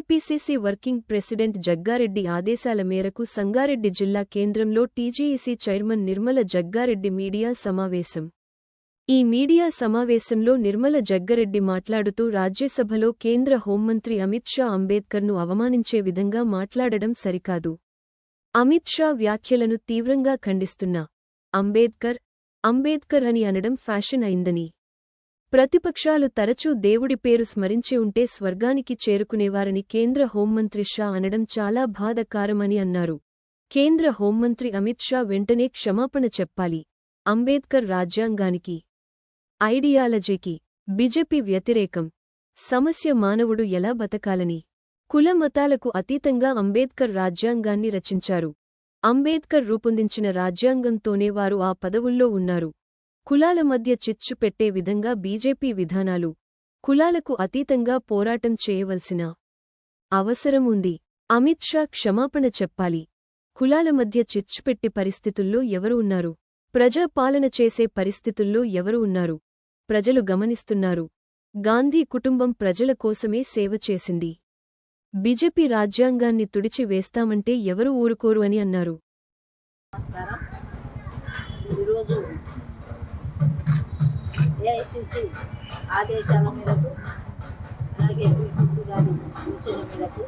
TPCC working president Jaggareddy ఆదేశాల మేరకు సంగారెడ్డి జిల్లా కేంద్రంలో TGEC chairman Nirmala Jaggareddy media సమావేశం. ఈ మీడియా సమావేశంలో నిర్మల జగ్గారెడ్డి మాట్లాడుతూ రాజ్యసభలో కేంద్ర హోంమంత్రి అమిత్ షా అంబేద్కర్ను అవమానించే విధంగా మాట్లాడడం సరికాదు. అమిత్ షా వ్యాఖ్యలను తీవ్రంగా ఖండిస్తున్నా. అంబేద్కర్ అంబేద్కర్ అని అనడం ఫ్యాషన్ అయిందని. ప్రతిపక్షాలు తరచూ దేవుడి పేరు స్మరించి ఉంటే స్వర్గానికి చేరుకునేవారని కేంద్ర హోంమంత్రి షా అనడం చాలా బాధకారమని అన్నారు. కేంద్ర హోంమంత్రి అమిత్ షా వెంటనే క్షమాపణ చెప్పాలి. అంబేద్కర్ రాజ్యాంగానికి ఐడియాలజీకి బిజెపి వ్యతిరేకం సమస్య మానవుడు ఎలా బతకాలని కుల మతాలకు అతీతంగా అంబేద్కర్ రాజ్యాంగాన్ని రచించారు. అంబేద్కర్ రూపొందించిన రాజ్యాంగంతోనే వారు ఆ పదవుల్లో ఉన్నారు. కులాల మధ్య చిచ్చు పెట్టే విధంగా బీజేపీ విధానాలు కులాలకు అతీతంగా పోరాటం చేయవలసిన అవసరం ఉంది అమిత్ షా క్షమాపణ చెప్పాలి. కులాల మధ్య చిచ్చుపెట్టి పరిస్థితుల్లో ఎవరు ఉన్నారు? ప్రజా పాలన చేసే పరిస్థితుల్లో ఎవరు ఉన్నారు? ప్రజలు గమనిస్తున్నారు. గాంధీ కుటుంబం ప్రజల కోసమే సేవ చేసింది. బీజేపీ రాజ్యాంగాన్ని తుడిచి వేస్తామంటే ఎవరు ఊరుకోరు అని అన్నారు. నమస్కారం. ఈరోజు ఏఐసిసి ఆదేశాల మేరకు అలాగే పిసిసి గారి సూచన మేరకు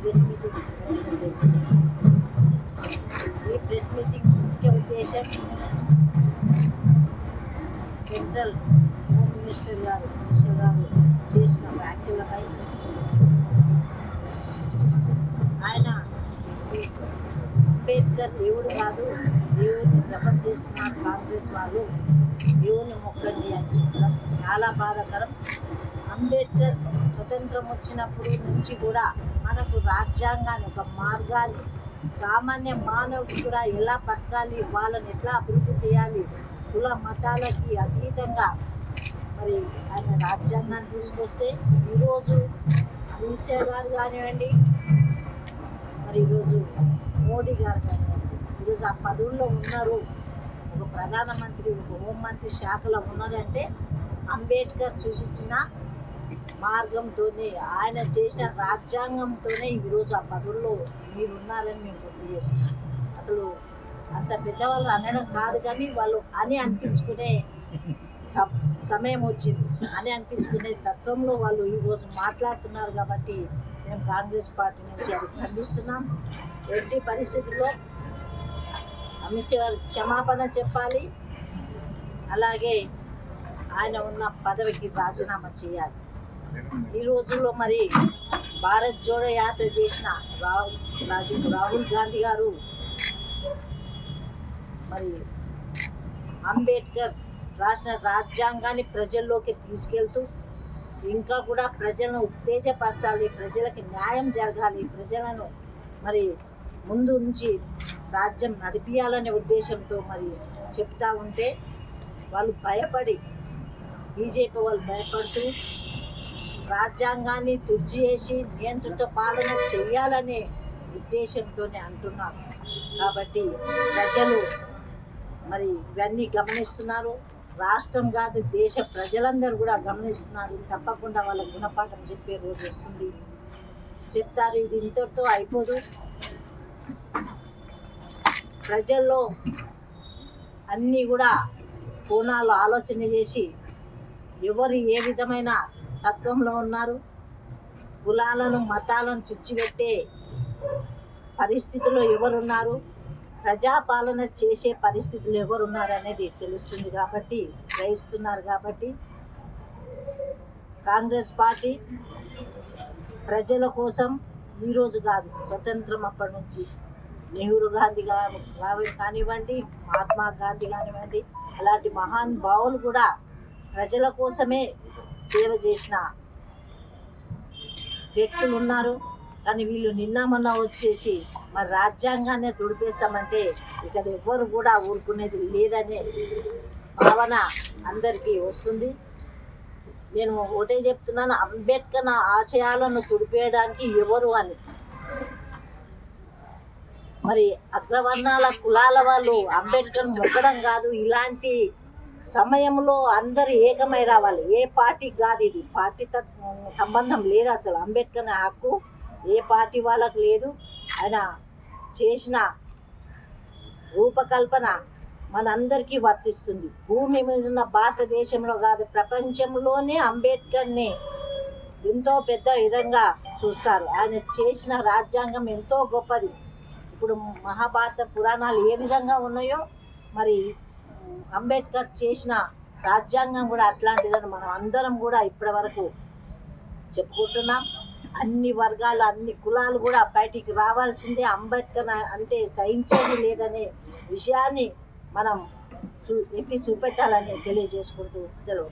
ప్రెస్ మీటింగ్ పెట్టడం జరిగింది. ఈ ప్రెస్ మీటింగ్ ముఖ్య ఉద్దేశం సెంట్రల్ హోమ్ మినిస్టర్ గారు మినిస్టర్ గారు చేసిన వ్యాఖ్యలపై ఆయన అంబేద్కర్ దేవుడు కాదు చేస్తున్నారు కాంగ్రెస్ వాళ్ళు. దేవుని మొక్కండి అని చెప్పడం చాలా బాధాకరం. అంబేద్కర్ స్వతంత్రం వచ్చినప్పుడు నుంచి కూడా మనకు రాజ్యాంగాన్ని ఒక మార్గాన్ని సామాన్య మానవుడు కూడా ఎలా బతకాలి వాళ్ళని ఎట్లా అభివృద్ధి చేయాలి కుల మతాలకి అతీతంగా మరి ఆయన రాజ్యాంగాన్ని తీసుకొస్తే ఈరోజు అమిత్ గారు కానివ్వండి మరి ఈరోజు మోడీ గారు కానివ్వండి ఈరోజు ఆ పదవుల్లో ఉన్నారు. ఒక ప్రధానమంత్రి ఒక హోంమంత్రి శాఖలో ఉన్నారంటే అంబేద్కర్ సూచించిన మార్గంతోనే ఆయన చేసిన రాజ్యాంగంతోనే ఈరోజు ఆ పదవుల్లో మీరు ఉన్నారని మేము గుర్తు అసలు అంత పెద్దవాళ్ళు అనడం కాదు కానీ వాళ్ళు అని అనిపించుకునే సమయం వచ్చింది. అని అనిపించుకునే తత్వంలో వాళ్ళు ఈరోజు మాట్లాడుతున్నారు కాబట్టి మేము కాంగ్రెస్ పార్టీ నుంచి అది ఖండిస్తున్నాం. ఎట్టి పరిస్థితుల్లో అమిత్ షా క్షమాపణ చెప్పాలి. అలాగే ఆయన ఉన్న పదవికి రాజీనామా చేయాలి. ఈ రోజుల్లో మరి భారత్ జోడో యాత్ర చేసిన రాహుల్ రాజీవ్ రాహుల్ గాంధీ గారు మరి అంబేద్కర్ రాసిన రాజ్యాంగాన్ని ప్రజల్లోకి తీసుకెళ్తూ ఇంకా కూడా ప్రజలను ఉత్తేజపరచాలి ప్రజలకి న్యాయం జరగాలి ప్రజలను మరి ముందు నుంచి రాజ్యం నడిపించాలనే ఉద్దేశంతో మరి చెప్తా ఉంటే వాళ్ళు భయపడి బీజేపీ వాళ్ళు భయపడుతూ రాజ్యాంగాన్ని తుడిచివేసి నియంత్రిత పాలన చేయాలనే ఉద్దేశంతోనే అంటున్నారు. కాబట్టి ప్రజలు మరి ఇవన్నీ గమనిస్తున్నారు. రాష్ట్రం కాదు దేశ ప్రజలందరూ కూడా గమనిస్తున్నారు. తప్పకుండా వాళ్ళ గుణపాఠం చెప్పే రోజు వస్తుంది. చెప్తారు ఇది ఇంతటితో అయిపోదు. ప్రజల్లో అన్నీ కూడా కోణాలు ఆలోచన చేసి ఎవరు ఏ విధమైన తత్వంలో ఉన్నారు? కులాలను మతాలను చిచ్చిపెట్టే పరిస్థితిలో ఎవరున్నారు? ప్రజాపాలన చేసే పరిస్థితులు ఎవరున్నారు అనేది తెలుస్తుంది కాబట్టి గ్రహిస్తున్నారు కాబట్టి కాంగ్రెస్ పార్టీ ప్రజల కోసం ఈరోజు కాదు స్వతంత్రం అప్పటి నుంచి నెహ్రూ గాంధీ గా- కానివ్వండి మహాత్మా గాంధీ కానివ్వండి అలాంటి మహాన్ భావులు కూడా ప్రజల కోసమే సేవ చేసిన వ్యక్తులు ఉన్నారు. కానీ వీళ్ళు నిన్న మొన్న వచ్చేసి మరి రాజ్యాంగాన్ని తుడిపేస్తామంటే ఇక్కడ ఎవ్వరు కూడా ఊరుకునేది లేదనే భావన అందరికీ వస్తుంది. నేను ఒకటే చెప్తున్నాను అంబేద్కర్ నా ఆశయాలను తుడిపేయడానికి ఎవరు అని. మరి అగ్రవర్ణాల కులాల వాళ్ళు అంబేద్కర్ మొక్కడం కాదు. ఇలాంటి సమయంలో అందరు ఏకమై రావాలి. ఏ పార్టీకి కాదు ఇది. పార్టీతో సంబంధం లేదు అసలు. అంబేద్కర్ హక్కు ఏ పార్టీ వాళ్ళకు లేదు. ఆయన చేసిన రూపకల్పన మనందరికీ వర్తిస్తుంది. భూమి మీద ఉన్న భారతదేశంలో కాదు ప్రపంచంలోనే అంబేద్కర్ని ఎంతో పెద్ద విధంగా చూస్తారు. ఆయన చేసిన రాజ్యాంగం ఎంతో గొప్పది. ఇప్పుడు మహాభారత పురాణాలు ఏ విధంగా ఉన్నాయో మరి అంబేద్కర్ చేసిన రాజ్యాంగం కూడా అట్లాంటిదని మనం అందరం కూడా ఇప్పటి వరకు చెప్పుకుంటున్నాం. అన్ని వర్గాలు అన్ని కులాలు కూడా బయటికి రావాల్సిందే అంబేద్కర్ అంటే సహించేది లేదనే విషయాన్ని మనం చూ ఎత్తి చూపెట్టాలని తెలియజేసుకుంటూ సెలవు